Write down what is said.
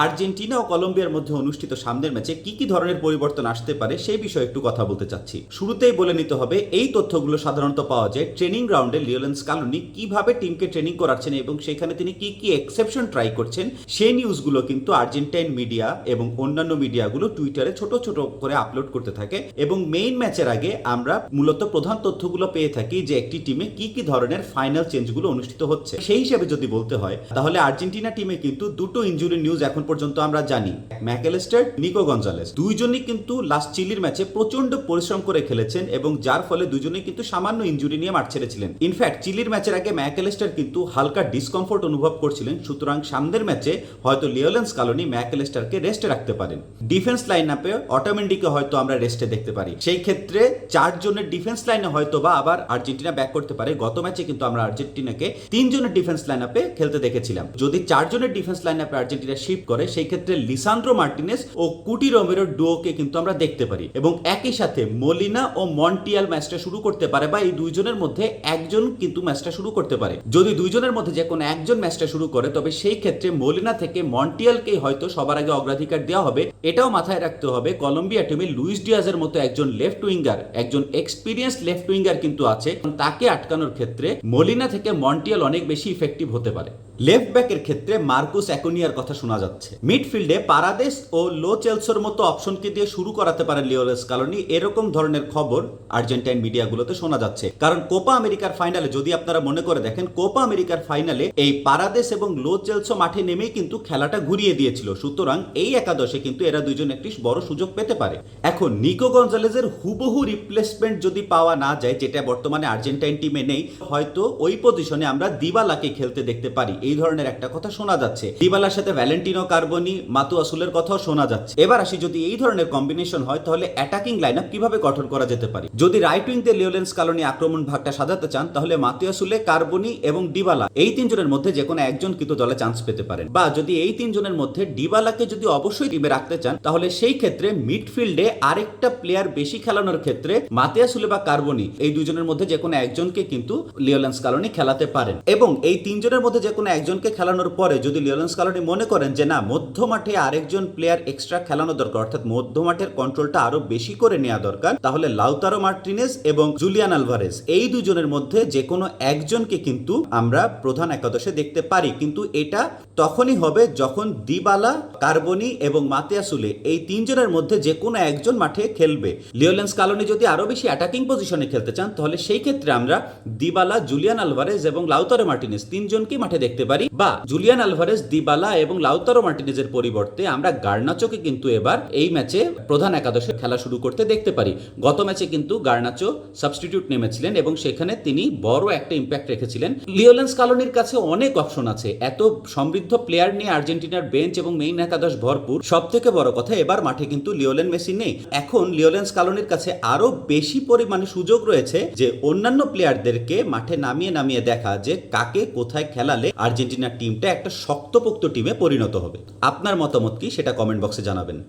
Argentina ও কলম্বিয়ার মধ্যে অনুষ্ঠিত সামনের ম্যাচে কি কি ধরনের পরিবর্তন আসতে পারে সেই বিষয়ে একটু কথা বলতে চাচ্ছি। শুরুতেই বলে নিতে হবে, এই তথ্যগুলো সাধারণত পাওয়া যায় ট্রেনিং গ্রাউন্ডে লিওলেন্স কালুনি কীভাবে টিমকে ট্রেনিং করাচ্ছেন এবং সেখানে তিনি কি কি এক্সেপশন ট্রাই করছেন সেই নিউজগুলো কিন্তু আর্জেন্টাইন মিডিয়া এবং অন্যান্য মিডিয়াগুলো টুইটারে ছোট ছোট করে আপলোড করতে থাকে এবং মেইন ম্যাচের আগে আমরা মূলত প্রধান তথ্যগুলো পেয়ে থাকি যে একটি টিমে কি কি ধরনের ফাইনাল চেঞ্জগুলো অনুষ্ঠিত হচ্ছে। সেই হিসেবে যদি বলতে হয়, তাহলে আর্জেন্টিনা টিমে কিন্তু দুটো ইনজুরি নিউজ এখন পর্যন্ত আমরা জানি ম্যাকেলেস্টার নিকো গঞ্জালেস। দুইজনই কিন্তু লাস্ট চিলির ম্যাচে প্রচণ্ড পরিশ্রম করে খেলেছেন এবং যার ফলে দুজনেই কিন্তু সামান্য ইনজুরি নিয়ে মাঠ ছেড়েছিলেন। ইনফ্যাক্ট চিলির ম্যাচের আগে ম্যাকেলেস্টার কিন্তু হালকা ডিসকমফোর্ট অনুভব করছিলেন, সুতরাং সামনের ম্যাচে হয়তো লিওলেন্স কালোনি ম্যাকেলেস্টারকে রেস্টে রাখতে পারেন। ডিফেন্স লাইন আপে অটোমেন্ডিকে হয়তো আমরা রেস্টে দেখতে পারি। সেই ক্ষেত্রে চারজনের ডিফেন্স লাইনে হয়তো বা আবার আর্জেন্টিনা ব্যাক করতে পারে। গত ম্যাচে কিন্তু আমরা আর্জেন্টিনাকে তিনজনের ডিফেন্স লাইন আপে খেলতে দেখেছিলাম। যদি চারজনের ডিফেন্স লাইন আপে আর্জেন্টিনা শিফট করে, সেই ক্ষেত্রে লিসান্দ্রো মার্টিনেস ও কুটি রোমেরো ডুওকে কিন্তু আমরা দেখতে পারি এবং একই সাথে মলিনা ও মন্টিয়াল ম্যাচটা শুরু করতে পারে বা এই দুইজনের মধ্যে একজন কিন্তু ম্যাচটা শুরু করতে পারে। যদি দুইজনের মধ্যে যে কোনো একজন ম্যাচটা শুরু করে, তবে সেই ক্ষেত্রে মলিনা থেকে মন্টিয়ালকে হয়তো সবার আগে অগ্রাধিকার দেওয়া হবে। এটাও মাথায় রাখতে হবে, কলম্বিয়া টিমে লুইস ডিয়াজের মতো একজন লেফট উইঙ্গার, একজন এক্সপিরিয়েন্স লেফট উইঙ্গার কিন্তু আছে। তাকে আটকানোর ক্ষেত্রে মলিনা থেকে মন্টিয়াল অনেক বেশি ইফেক্টিভ হতে পারে। লেফট ব্যাকের ক্ষেত্রে মার্কুস অ্যাকোনিয়ার কথা শোনা যাচ্ছে। মিডফিল্ডে পারাদেশ ও লো চেলসোর মতো অপশনকে দিয়ে শুরু করাতে পারে লিওলেস কালনি এরকম ধরনের খবর আর্জেন্টাইন মিডিয়াগুলোতে শোনা যাচ্ছে। কারণ কোপা আমেরিকার ফাইনালে যদি আপনারা মনে করে দেখেন, কোপা আমেরিকার ফাইনালে এই পারাদেশ এবং লো চেলসো মাঠে নেমেই কিন্তু খেলাটা ঘুরিয়ে দিয়েছিল। সুতরাং এই একাদশে কিন্তু এরা দুজন একটি বড় সুযোগ পেতে পারে। এখন নিকো গঞ্জালেজের হুবহু রিপ্লেসমেন্ট যদি পাওয়া না যায়, যেটা বর্তমানে আর্জেন্টাইন টিমে নেই, হয়তো ওই পজিশনে আমরা দিবালাকে খেলতে দেখতে পারি। এই ধরনের একটা কথা শোনা যাচ্ছে। দিবালার সাথে ভ্যালেন্টিনো কার্বনি, মাতু আসুলের কথাও শোনা যাচ্ছে। এবার আসি যদি এই ধরনের কম্বিনেশন হয়, তাহলে অ্যাটাকিং লাইন আপ কীভাবে গঠন করা যেতে পারে? যদি রাইট উইং দিয়ে লিওলেন্স কালনি আক্রমণ ভাগটা সাজাতে চান, তাহলে মাতু আসুলে, কার্বনি এবং ডিবালা এই তিনজনের মধ্যে যে কোনো একজন কিন্তু দলে চান্স পেতে পারেন। বা যদি এই তিনজনের মধ্যে ডিবালাকে যদি অবশ্যই টিমে রাখতে চান, তাহলে সেই ক্ষেত্রে মিডফিল্ডে আরেকটা প্লেয়ার বেশি খেলানোর ক্ষেত্রে মাতিয়া সুলে বা কার্বনি এই দুজনের মধ্যে যে কোনো একজনকে কিন্তু লিওলেন্স কালনি খেলাতে পারেন। এবং এই তিনজনের মধ্যে যে কোনো একজনকে খেলানোর পরে যদি লিওলেন্স স্কালোনি মনে করেন যে না মধ্য মাঠে আরেকজন প্লেয়ার এক্সট্রা খেলানো দরকার, অর্থাৎ মধ্য মাঠের কন্ট্রোলটা আরও বেশি করে নেওয়া দরকার, তাহলে লাউতারো মার্টিনেস এবং জুলিয়ান আলভারেজ এই দুজনের মধ্যে যে কোনো একজনকে কিন্তু আমরা প্রধান একাদশে দেখতে পারি। কিন্তু এটা তখনই হবে যখন দিবালা, কার্বনি এবং মাতিয়াসুলে এই তিনজনের মধ্যে যে কোনো একজন মাঠে খেলবে। লিওলেন্স কালোনি যদি আরও বেশি অ্যাটাকিং পজিশনে খেলতে চান, তাহলে সেই ক্ষেত্রে আমরা দিবালা, জুলিয়ান আলভারেজ এবং লাউতারো মার্টিনেজ তিনজনকেই মাঠে দেখতে পারি। বা জুলিয়ান আলভারেজ, দিবালা এবং লাউতারো মার্টিনেজের পরিবর্তে আমরা গার্নাচোকে কিন্তু এবার এই ম্যাচে প্রধান একাদশে খেলা শুরু করতে দেখতে পারি। গত ম্যাচে কিন্তু গার্নাচো সাবস্টিটিউট নেমেছিলেন এবং সেখানে তিনি বড় একটা ইম্প্যাক্ট রেখেছিলেন। লিওলেন্স কালোনির কাছে অনেক অপশন আছে। এত সমৃদ্ধ প্লেয়ার নিয়ে আর্জেন্টিনার বেঞ্চ এবং মেইন একাদশ ভরপুর। সব থেকে বড় কথা, এবার মাঠে কিন্তু লিওলেন মেসি নেই। এখন লিওলেন কালোনির কাছে আরও বেশি পরিমাণে সুযোগ রয়েছে যে অন্যান্য প্লেয়ারদেরকে মাঠে নামিয়ে নামিয়ে দেখা যে কাকে কোথায় খেলালে আর্জেন্টিনার টিমটা একটা শক্তপোক্ত টিমে পরিণত হবে। আপনার মতামত কি? সেটা কমেন্ট বক্সে জানাবেন।